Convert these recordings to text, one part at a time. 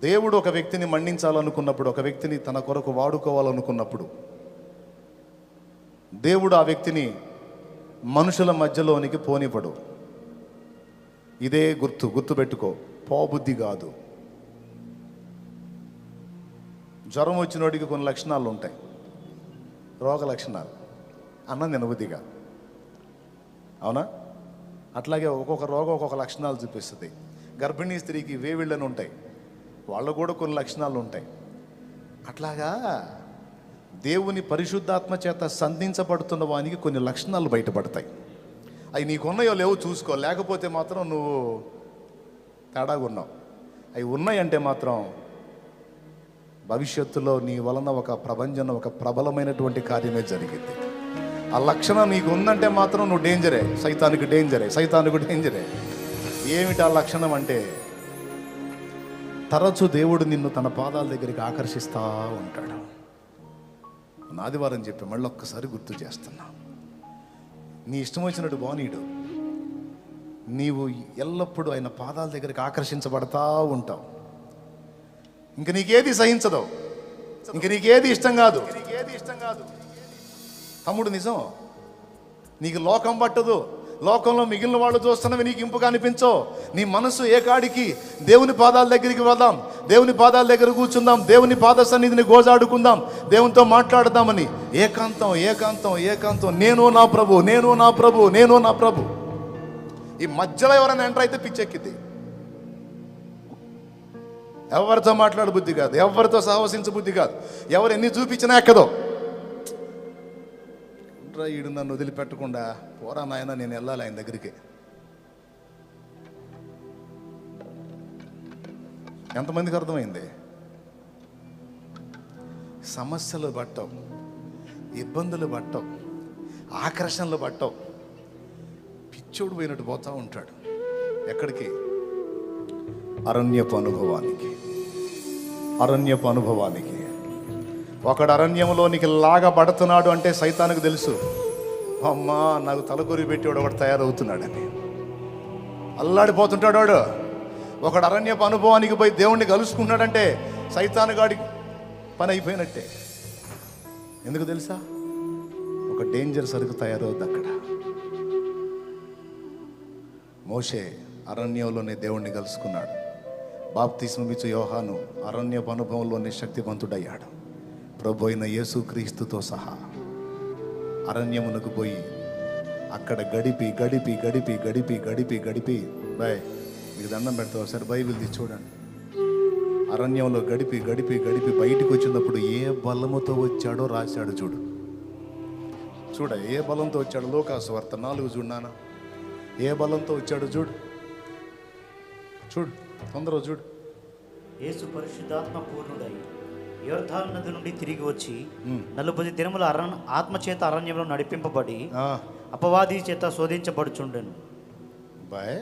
దేవుడు ఒక వ్యక్తిని మన్నించాలనుకున్నప్పుడు ఒక వ్యక్తిని తన కొరకు వాడుకోవాలనుకున్నప్పుడు దేవుడు ఆ వ్యక్తిని మనుషుల మధ్యలోనికి పోనివ్వడు. ఇదే గుర్తు గుర్తుపెట్టుకో పోబుద్ధి కాదు. జ్వరం వచ్చినోడికి కొన్ని లక్షణాలు ఉంటాయి. రోగ లక్షణాలు. అన్నం తినబుద్ధిగా. అవునా? అట్లాగే ఒక్కొక్క రోగం ఒక్కొక్క లక్షణాలు చూపిస్తుంది. గర్భిణీ స్త్రీకి వేవిళ్ళని ఉంటాయి. వాళ్ళు కూడా కొన్ని లక్షణాలు ఉంటాయి. అట్లాగా దేవుని పరిశుద్ధాత్మ చేత సంధించబడుతున్న వానికి కొన్ని లక్షణాలు బయటపడతాయి. అవి నీకున్నాయో లేవో చూసుకో లేకపోతే మాత్రం నువ్వు తేడాగా ఉన్నావు. అవి ఉన్నాయంటే మాత్రం భవిష్యత్తులో నీ వలన ఒక ప్రపంచం ఒక ప్రబలమైనటువంటి కార్యమే జరిగింది. ఆ లక్షణం నీకు ఉందంటే మాత్రం నువ్వు డేంజరే సైతానికి డేంజరే సైతానికి డేంజరే ఏమిటి ఆ లక్షణం అంటే తరచు దేవుడు నిన్ను తన పాదాల దగ్గరికి ఆకర్షిస్తూ ఉంటాడు. ఆదివారం చెప్పి మళ్ళీ ఒక్కసారి గుర్తు చేస్తున్నా. నీ ఇష్టం వచ్చినట్టు బానీడు. నీవు ఎల్లప్పుడూ ఆయన పాదాల దగ్గరికి ఆకర్షించబడతా ఉంటావు. ఇంక నీకేది సహించదు. ఇంక నీకేది ఇష్టం కాదు నీకేది ఇష్టం కాదు. తమ్ముడు నిజం. నీకు లోకం పట్టదు. లోకంలో మిగిలిన వాళ్ళు చూస్తున్నవి నీకు ఇంపుగా అనిపించో. నీ మనసు ఏ కాడికి? దేవుని పాదాల దగ్గరికి వెళ్దాం. దేవుని పాదాల దగ్గర కూర్చుందాం. దేవుని పాద సన్నిధిని గోజాడుకుందాం. దేవునితో మాట్లాడదామని. ఏకాంతం ఏకాంతం ఏకాంతం. నేను నా ప్రభు నేను నా ప్రభు నేను నా ప్రభు. ఈ మధ్యలో ఎవరైనా ఎంటర్ అయితే పిచ్చెక్కిద్ది ఎవరితో మాట్లాడు బుద్ధి కాదు. ఎవరితో సహవసించ బుద్ధి కాదు. ఎవరు ఎన్ని చూపించినా ఎక్కదో. రా ఈడు నన్ను వదిలిపెట్టకుండా. పోరా నాయన నేను వెళ్ళాలి ఆయన దగ్గరికి. ఎంతమందికి అర్థమైంది? సమస్యలు పట్టవు ఇబ్బందులు పట్టవు ఆకర్షణలు పట్టవు. పిచ్చోడు పోయినట్టు పోతా ఉంటాడు. ఎక్కడికి? అరణ్యపు అనుభవానికి. అరణ్యపు అనుభవానికి. ఒకడు అరణ్యంలోనికి లాగబడుతున్నాడు అంటే సైతానికి తెలుసు. అమ్మా నాకు తలకొరి పెట్టేవాడు ఒకడు తయారవుతున్నాడని. అల్లాడిపోతుంటాడు వాడు. ఒకడు అరణ్యపు అనుభవానికి పోయి దేవుణ్ణి కలుసుకున్నాడంటే సైతాను గాడి పని అయిపోయినట్టే. ఎందుకు తెలుసా? ఒక డేంజర్ సరుకు తయారవుద్ది అక్కడ. మోషే అరణ్యంలోనే దేవుణ్ణి కలుసుకున్నాడు. బాప్తిస్మమిచ్చు యోహాను అరణ్యపు అనుభవంలోనే శక్తివంతుడయ్యాడు. ప్రభు అయిన యేసుక్రీస్తుతో సహా అరణ్యమునకు పోయి అక్కడ గడిపి గడిపి గడిపి గడిపి గడిపి గడిపి. బాయ్ మీకు దండం పెడతా ఒకసారి బైబిల్ తీసి చూడండి. అరణ్యంలో గడిపి గడిపి గడిపి బయటికి వచ్చినప్పుడు ఏ బలముతో వచ్చాడో రాశాడు చూడు. చూడ ఏ బలంతో వచ్చాడు? లోకాసు వార్త నాలుగు చూడానా ఏ బలంతో వచ్చాడు చూడు. చూడు తొందరగా చూడు. యేసు పరిశుద్ధాత్మ పూర్ణుడై యోర్ధాన్ నది నుండి తిరిగి వచ్చి. నలుపది దినముల అరణ్ ఆత్మచేత అరణ్యంలో నడిపింపబడి అపవాది చేత శోధించబడుచుండెను. బాయ్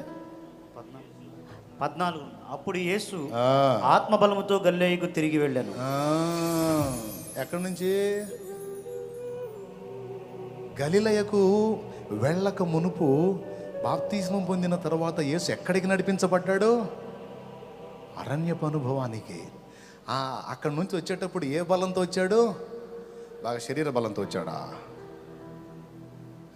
పద్నాలుగు. అప్పుడు యేసు ఆత్మబలముతో గల్లేయుకు తిరిగి వెళ్ళాను. ఎక్కడి నుంచి? గలిలయకు వెళ్ళక మునుపు బాప్తిస్మం పొందిన తర్వాత యేసు ఎక్కడికి నడిపించబడ్డాడు? అరణ్యపు అనుభవానికి. అక్కడి నుంచి వచ్చేటప్పుడు ఏ బలంతో వచ్చాడు? బాగా శరీర బలంతో వచ్చాడా?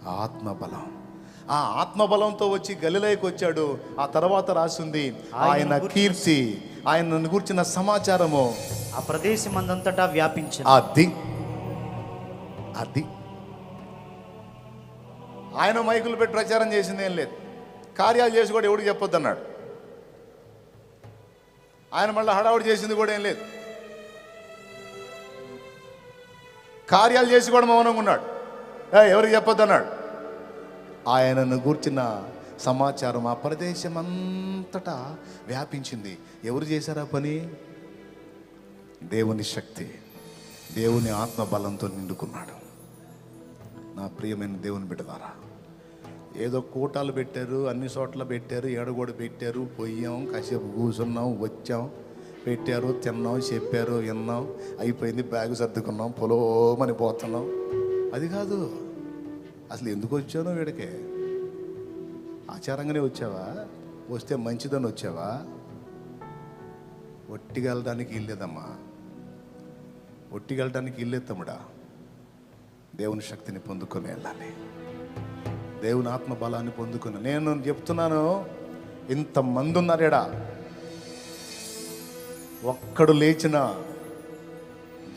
ఆత్మబలం. ఆ ఆత్మబలంతో వచ్చి గలిలయకు వచ్చాడు. ఆ తర్వాత రాసింది ఆయన కీర్తి ఆయనను గుర్చిన సమాచారము. ఆ ప్రదేశం అందంతటా వ్యాపించింది. అది అది. ఆయన మైకులు పెట్టి ప్రచారం చేసింది ఏం లేదు. కార్యాలు చేసి కూడా ఎవడికి చెప్పొద్దు అన్నాడు ఆయన మళ్ళీ హడావుడి చేసింది కూడా ఏం లేదు. కార్యాలు చేసి కూడా మౌనంగా ఉన్నాడు. "ఏ, ఎవరికి చెప్పొద్దు అన్నాడు. ఆయనను గూర్చిన సమాచారం ఆ ప్రదేశం అంతటా వ్యాపించింది. ఎవరు చేశారా పని? దేవుని శక్తి దేవుని ఆత్మ బలంతో నిండుకున్నాడు. నా ప్రియమైన దేవుని బిడ్డలారా ఏదో కూటాలు పెట్టారు అన్ని చోట్ల పెట్టారు ఏడగోడ పెట్టారు పోయాం కాసేపు కూర్చున్నాం వచ్చాం పెట్టారు తిన్నాం చెప్పారు విన్నాం అయిపోయింది బ్యాగు సర్దుకున్నాం పొలోమని పోతున్నాం. అది కాదు అసలు ఎందుకు వచ్చానో వీడికి? ఆచారంగానే వచ్చావా? వస్తే మంచిదని వచ్చావా? ఒట్టిగా వెళ్ళడానికి ఇల్లేదమ్మా. ఒట్టిగా వెళ్ళడానికి ఇల్లే తమ్ముడా దేవుని శక్తిని పొందుకొని వెళ్ళాలి. దేవుని ఆత్మ బలాన్ని పొందుకుని. నేను చెప్తున్నాను ఇంతమంది ఉన్నారేడా ఒక్కడు లేచిన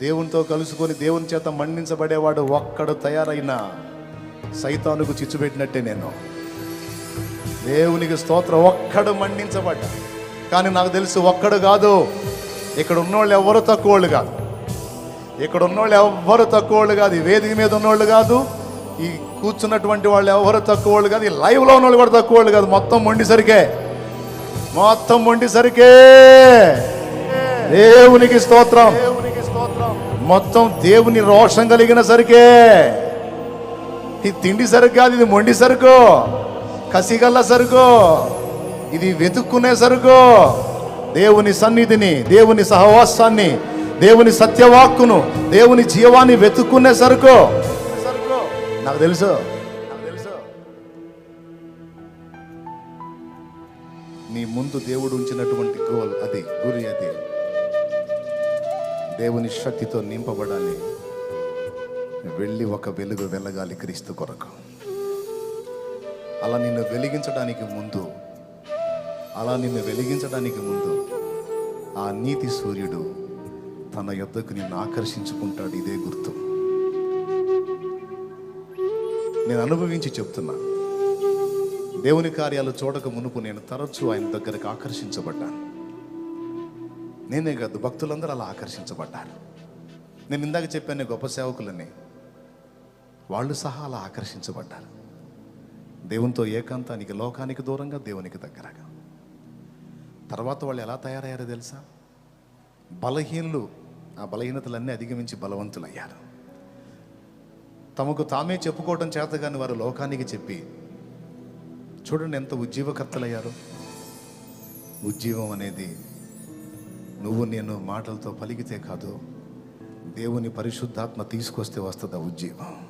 దేవునితో కలుసుకొని దేవుని చేత మండించబడేవాడు ఒక్కడు తయారైన సైతానుకు చిచ్చుపెట్టినట్టే నేను. దేవునికి స్తోత్రం ఒక్కడు మండించబడ్డా కానీ నాకు తెలుసు ఒక్కడు కాదు. ఇక్కడ ఉన్నోళ్ళు ఎవరు తక్కువోళ్ళు కాదు. ఇక్కడ ఉన్నోళ్ళు ఎవ్వరు తక్కువోళ్ళు కాదు. ఈ వేదిక మీద ఉన్నోళ్ళు కాదు. ఈ కూర్చున్నటువంటి వాళ్ళు ఎవరు తక్కువోళ్ళు కాదు ఈ లైవ్లో ఉన్నోళ్ళు కూడా తక్కువోళ్ళు కాదు. మొత్తం మొండిసరికే మొత్తం మొండిసరికే దేవునికి స్తోత్రం. దేవునికి మొత్తం దేవుని రోషం కలిగిన సరికే. ఇది తిండి సరుకు కాదు ఇది మొండి సరుకు. కసిగల్ల సరుకు. ఇది వెతుక్కునే సరుకు. దేవుని సన్నిధిని దేవుని సహవాసాన్ని దేవుని సత్యవాక్కును దేవుని జీవాన్ని వెతుక్కునే సరుకు. నాకు తెలుసు. నాకు తెలుసు. నీ ముందు దేవుడు ఉంచినటువంటి గోల్ అది గురి అది. దేవుని శక్తితో నింపబడాలి. వెళ్ళి ఒక వెలుగు వెళ్ళగాలి క్రీస్తు కొరకు. అలా నిన్ను వెలిగించడానికి ముందు అలా నిన్ను వెలిగించడానికి ముందు ఆ నీతి సూర్యుడు తన యొద్దకు నిన్ను ఆకర్షించుకుంటాడు ఇదే గుర్తు. నేను అనుభవించి చెప్తున్నా. దేవుని కార్యాలు చూడక మునుపు నేను తరచూ ఆయన దగ్గరకు ఆకర్షించబడ్డాను. నేనే కాదు భక్తులందరూ అలా ఆకర్షించబడ్డారు. నేను ఇందాక చెప్పాను గొప్ప సేవకులని. వాళ్ళు సహా అలా ఆకర్షించబడ్డారు. దేవునితో ఏకాంతానికి లోకానికి దూరంగా దేవునికి దగ్గరగా. తర్వాత వాళ్ళు ఎలా తయారయ్యారో తెలుసా? బలహీనులు ఆ బలహీనతలన్నీ అధిగమించి బలవంతులయ్యారు. తమకు తామే చెప్పుకోవడం చేత కానీ వారు లోకానికి చెప్పి చూడండి ఎంత ఉజ్జీవకర్తలయ్యారు. ఉజ్జీవం అనేది నువ్వు నేను మాటలతో పలికితే కాదు దేవుని పరిశుద్ధాత్మ తీసుకొస్తే వస్తుంది ఆ ఉజ్జీవం.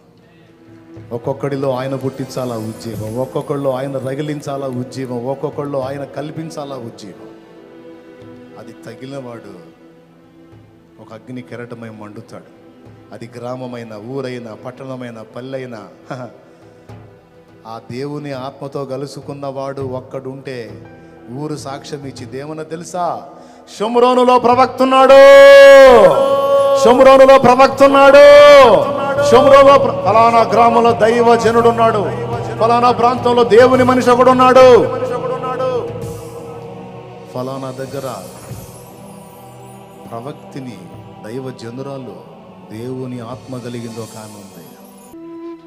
ఒక్కొక్కడిలో ఆయన పుట్టించాలా ఉజ్జీవం ఒక్కొక్కళ్ళు ఆయన రగిలించాలా ఉజ్జీవం ఒక్కొక్కళ్ళు ఆయన కల్పించాలా ఉజ్జీవం. అది తగిలినవాడు ఒక అగ్ని కెరటమై మండుతాడు. అది గ్రామమైన ఊరైన పట్టణమైన పల్లెైన. ఆ దేవుని ఆత్మతో కలుసుకున్నవాడు ఒక్కడుంటే ఊరు సాక్ష్యం ఇచ్చి దేవుని తెలుసా? షుమ్రోనులో ప్రవక్తున్నాడు. షుమ్రోనులో ప్రవక్తున్నాడు. షుమ్రోలో ఫలానా గ్రామంలో దైవ జనుడున్నాడు ఫలానా ప్రాంతంలో దేవుని మనిషి ఒకడున్నాడు. ఫలానా దగ్గర ప్రవక్తిని దైవ జనురాలు దేవుని ఆత్మ కలిగిందో కానీ ఉంది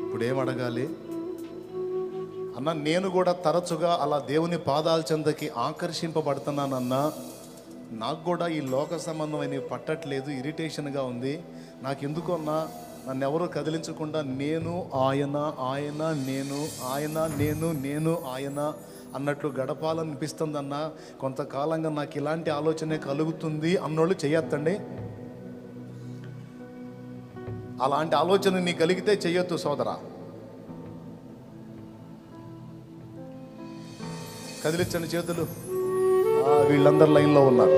ఇప్పుడు ఏం అడగాలి అన్న నేను కూడా తరచుగా అలా దేవుని పాదాల చెందకి ఆకర్షింపబడుతున్నానన్నా నాకు కూడా ఈ లోక సంబంధమైనవి పట్టట్లేదు ఇరిటేషన్గా ఉంది. నాకు ఎందుకు అన్నా నన్ను ఎవరు కదిలించకుండా నేను ఆయన ఆయన నేను ఆయన నేను నేను ఆయన అన్నట్లు గడపాలనిపిస్తుందన్న కొంతకాలంగా నాకు ఇలాంటి ఆలోచనే కలుగుతుంది అన్నోళ్ళు చేయొద్దండి అలాంటి ఆలోచన నీ కలిగితే చెయ్యొద్దు సోదరా. కదిలించండి చేతులు. వీళ్ళందరు లైన్లో ఉన్నారు.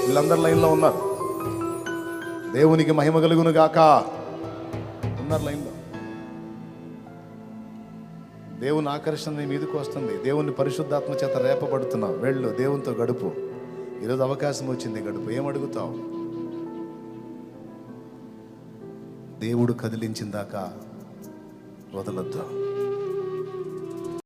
వీళ్ళందరు లైన్లో ఉన్నారు. దేవునికి మహిమ కలుగును గాక. ఉన్నారు లైన్లో. దేవుని ఆకర్షణ నీ మీదకు వస్తుంది. దేవుని పరిశుద్ధాత్మ చేత రేపబడుతున్నావు. వెళ్ళు దేవునితో గడుపు. ఈరోజు అవకాశం వచ్చింది గడుపు. ఏం అడుగుతావు? దేవుడు కదిలించిందాక వదలొద్దు.